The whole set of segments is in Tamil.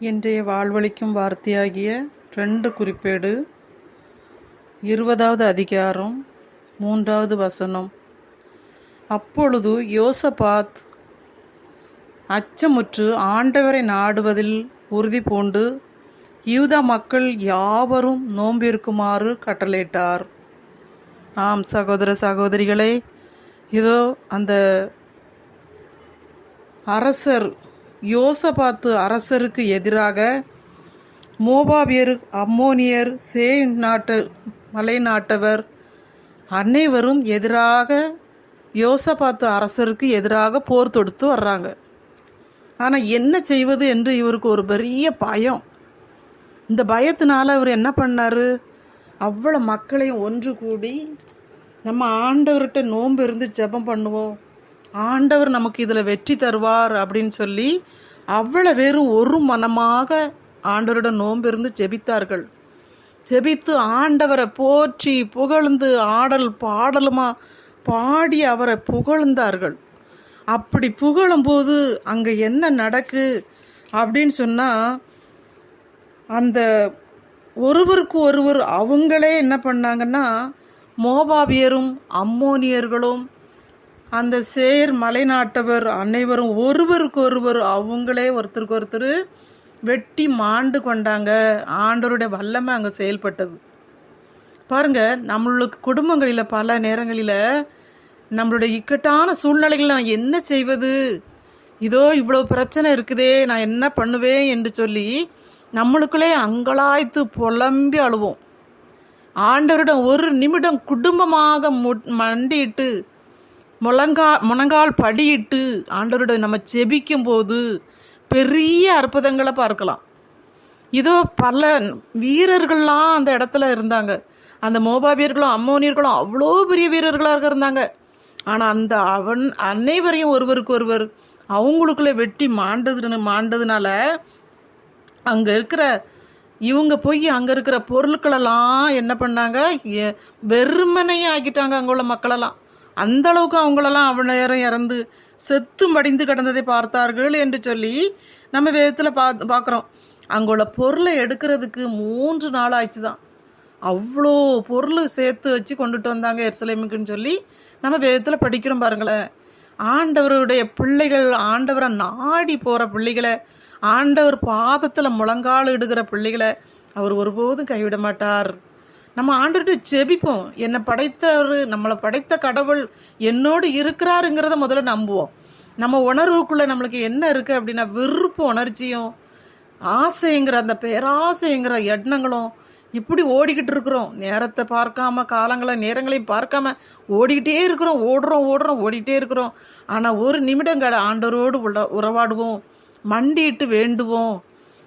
இன்றைய வாழ்வளிக்கும் வார்த்தையாகிய ரெண்டு குறிப்பேடு. இருபதாவது அதிகாரம் மூன்றாவது வசனம். அப்பொழுது யோசபாத் அச்சமுற்று ஆண்டவரை நாடுவதில் உறுதி பூண்டு யூதா மக்கள் யாவரும் நோம்பிருக்குமாறு கட்டளையிட்டார். ஆம் சகோதர சகோதரிகளே இதோ அந்த அரசர் யோசபாத்து அரசருக்கு எதிராக மோபாவியர் அம்மோனியர் சே நாட்டு மலை நாட்டவர் அனைவரும் எதிராக யோசபாத்து அரசருக்கு எதிராக போர் தொடுத்து வர்றாங்க. ஆனால் என்ன செய்வது என்று இவருக்கு ஒரு பெரிய பயம். இந்த பயத்தினால அவர் என்ன பண்ணார்? அவ்வளோ மக்களையும் ஒன்று கூடி நம்ம ஆண்டவர்கிட்ட நோன்பு இருந்து ஜெபம் பண்ணுவோம். ஆண்டவர் நமக்கு இதில் வெற்றி தருவார் அப்படின்னு சொல்லி அவ்வளோ பேரும் ஒரு மனமாக ஆண்டவரிடம் நோம்பிருந்து ஜெபித்தார்கள். ஜெபித்து ஆண்டவரை போற்றி புகழ்ந்து ஆடல் பாடலுமா பாடி அவரை புகழ்ந்தார்கள். அப்படி புகழும்போது அங்கே என்ன நடக்கு அப்படின்னு சொன்னால் அந்த ஒருவருக்கு ஒருவர் அவங்களே என்ன பண்ணாங்கன்னா மோபாவியரும் அம்மோனியர்களும் அந்த சேர் மலைநாட்டவர் அனைவரும் ஒருவருக்கு ஒருவர் அவங்களே ஒருத்தருக்கு ஒருத்தர் வெட்டி மாண்டு கொண்டாங்க. ஆண்டவருடைய வல்லமை அங்கே செயல்பட்டது. பாருங்கள் நம்மளுக்கு குடும்பங்களில் பல நேரங்களில் நம்மளுடைய இக்கட்டான சூழ்நிலைகளில் நான் என்ன செய்வது? இதோ இவ்வளோ பிரச்சனை இருக்குதே நான் என்ன பண்ணுவேன் என்று சொல்லி நம்மளுக்குள்ளே அங்கலாய்த்து புலம்பி அழுவோம். ஆண்டவரிடம் ஒரு நிமிடம் குடும்பமாக மு மண்டிட்டு முழங்கா முழங்கால் படியிட்டு ஆண்டவரிடம் நம்ம செபிக்கும் போது பெரிய அற்புதங்களை பார்க்கலாம். இதோ பல வீரர்கள்லாம் அந்த இடத்துல இருந்தாங்க. அந்த மோபாபியர்களும் அம்மோனியர்களும் அவ்வளோ பெரிய வீரர்களாக இருந்தாங்க. ஆனால் அந்த அவன் அனைவரையும் ஒருவருக்கு ஒருவர் அவங்களுக்குள்ளே வெட்டி மாண்டதுன்னு மாண்டதுனால அங்கே இருக்கிற இவங்க போய் அங்கே இருக்கிற பொருட்களெல்லாம் என்ன பண்ணாங்க? வெறுமனையே ஆக்கிட்டாங்க அங்கே உள்ள மக்களெல்லாம். அந்த அளவுக்கு அவங்களெல்லாம் அவ்வளோ நேரம் இறந்து செத்து மடிந்து கிடந்ததை பார்த்தார்கள் என்று சொல்லி நம்ம வேதத்தில் பா பார்க்குறோம். அங்குள்ள பொருளை எடுக்கிறதுக்கு மூன்று நாள் ஆச்சு தான் அவ்வளோ பொருள் சேர்த்து வச்சு கொண்டுட்டு வந்தாங்க எருசலேமுக்குன்னு சொல்லி நம்ம வேதத்தில் படிக்கிறோம் பாருங்களேன். ஆண்டவருடைய பிள்ளைகள் ஆண்டவரை நாடி போகிற பிள்ளைகளை ஆண்டவர் பாதத்தில் முழங்கால் இடுகிற பிள்ளைகளை அவர் ஒருபோதும் கைவிட மாட்டார். நம்ம ஆண்டவர்கிட்ட ஜெபிப்போம். என்னை படைத்தவர் நம்மளை படைத்த கடவுள் என்னோடு இருக்கிறாருங்கிறத முதல்ல நம்புவோம். நம்ம உணர்வுக்குள்ளே நம்மளுக்கு என்ன இருக்குது அப்படின்னா விருப்ப உணர்ச்சியும் ஆசைங்கிற அந்த பேராசைங்கிற எண்ணங்களும் இப்படி ஓடிக்கிட்டு இருக்கிறோம். நேரத்தை பார்க்காம காலங்களை நேரங்களையும் பார்க்காம ஓடிக்கிட்டே இருக்கிறோம். ஓடுறோம் ஓடுறோம் ஓடிக்கிட்டே இருக்கிறோம். ஆனால் ஒரு நிமிடம் ஆண்டவரோடு உள்ள உறவாடுவோம். மண்டிட்டு வேண்டுவோம்.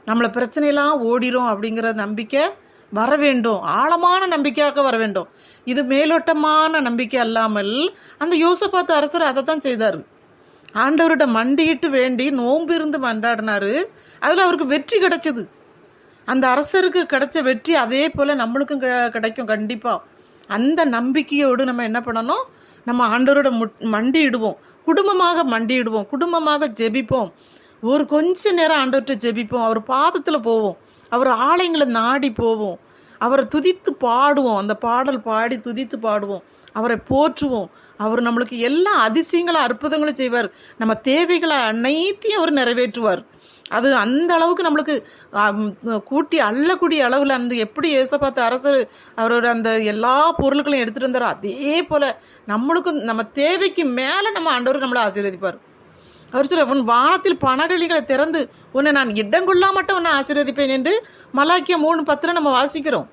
நம்மளை பிரச்சனையெல்லாம் ஓடிரும் அப்படிங்கிற நம்பிக்கை வர வேண்டும். ஆழமான நம்பிக்கையாக வர வேண்டும். இது மேலோட்டமான நம்பிக்கை அல்லாமல் அந்த யோசப்பாத்து அரசர் அதை தான் செய்தார். ஆண்டவர்கிட்ட மண்டியிட்டு வேண்டி நோம்பு இருந்து மன்றாடினாரு. அதில் அவருக்கு வெற்றி கிடைச்சது. அந்த அரசருக்கு கிடைச்ச வெற்றி அதே போல் நம்மளுக்கும் கிடைக்கும் கண்டிப்பாக அந்த நம்பிக்கையோடு நம்ம என்ன பண்ணணும்? நம்ம ஆண்டவரோட முட் மண்டியிடுவோம். குடும்பமாக மண்டியிடுவோம். குடும்பமாக ஜெபிப்போம். ஒரு கொஞ்ச நேரம் ஆண்டவர்கிட்ட ஜெபிப்போம். அவர் பாதத்தில் போவோம். அவர் ஆலயங்களை நாடி போவோம். அவரை துதித்து பாடுவோம். அந்த பாடல் பாடி துதித்து பாடுவோம். அவரை போற்றுவோம். அவர் நம்மளுக்கு எல்லா அதிசயங்களும் அற்புதங்களும் செய்வார். நம்ம தேவைகளை அனைத்தையும் அவர் நிறைவேற்றுவார். அது அந்த அளவுக்கு நம்மளுக்கு கூட்டி அள்ளக்கூடிய அளவில் அந்த எப்படி ஏசப்பாத்த அரசர் அவரோட அந்த எல்லா பொருட்களையும் எடுத்துகிட்டு வந்தாரோ அதே போல் நம்மளுக்கும் நம்ம தேவைக்கு மேலே நம்ம ஆண்டவர் நம்மளை ஆசீர்வதிப்பார். அவர் சொல்ல உன் வானத்தில் பணகழிகளை திறந்து உன்னை நான் இடங்குள்ளா மட்டும் உன்னை ஆசீர்வதிப்பேன் என்று மலாக்கிய மூணு பத்திரம் நம்ம வாசிக்கிறோம்.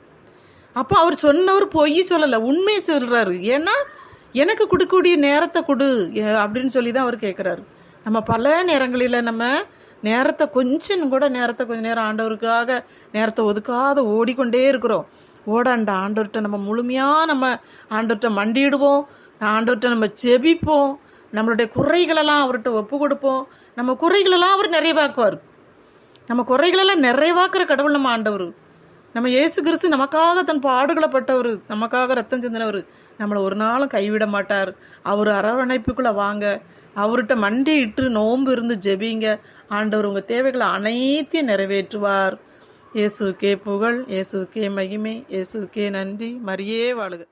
அப்போ அவர் சொன்னவர் பொய் சொல்லலை உண்மையை சொல்கிறாரு ஏன்னா எனக்கு கொடுக்கக்கூடிய நேரத்தை கொடு அப்படின்னு சொல்லி தான் அவர் கேட்குறாரு நம்ம பல நேரங்களில் நம்ம நேரத்தை கொஞ்சம் கூட நேரத்தை கொஞ்ச நேரம் ஆண்டவருக்காக நேரத்தை ஒதுக்காத ஓடிக்கொண்டே இருக்கிறோம். ஓடாண்ட ஆண்டவர்கிட்ட நம்ம முழுமையாக நம்ம ஆண்டவர்கிட்ட மண்டிடுவோம் ஆண்டவர்கிட்ட நம்ம செபிப்போம் நம்மளுடைய குறைகளெல்லாம் அவர்கிட்ட ஒப்பு கொடுப்போம் நம்ம குறைகளெல்லாம் அவர் நிறைவாக்குவார். நம்ம குறைகளெல்லாம் நிறைவாக்குற கடவுள் நம்ம ஆண்டவர். நம்ம இயேசு கிறிஸ்து நமக்காக தன் பாடுகளை பட்டவர். நமக்காக ரத்தம் சிந்தினவர். நம்மளை ஒரு நாளும் கைவிட மாட்டார். அவர் அரவணைப்புக்குள்ளே வாங்க. அவர்கிட்ட மண்டியிட்டு நோன்பு இருந்து ஜெபிங்க. ஆண்டவர் உங்கள் தேவைகளை அனைத்தையும் நிறைவேற்றுவார். இயேசுக்கே புகழ் இயேசுக்கே மகிமை இயேசுக்கே நன்றி. மரியே வாழுக.